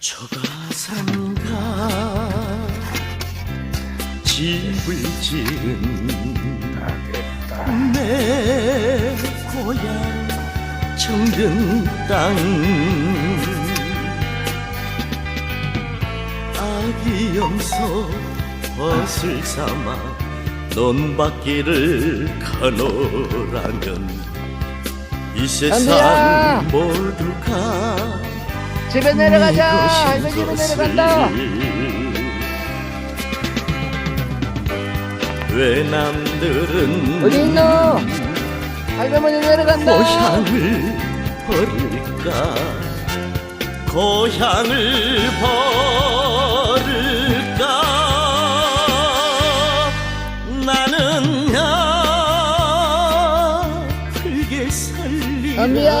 초가산가 집을 지은 내 고향 정든 땅 아기 염소 벗을 삼아 논밭길을 가노라면 이 세상. 모두가 집에 내려가자. 네 할머니 집에 내려간다. 외남들은 어디 있노? 할머니 내려간다. 고향을 버릴까 고향을 버릴까 나는 아프게 살리라 담비야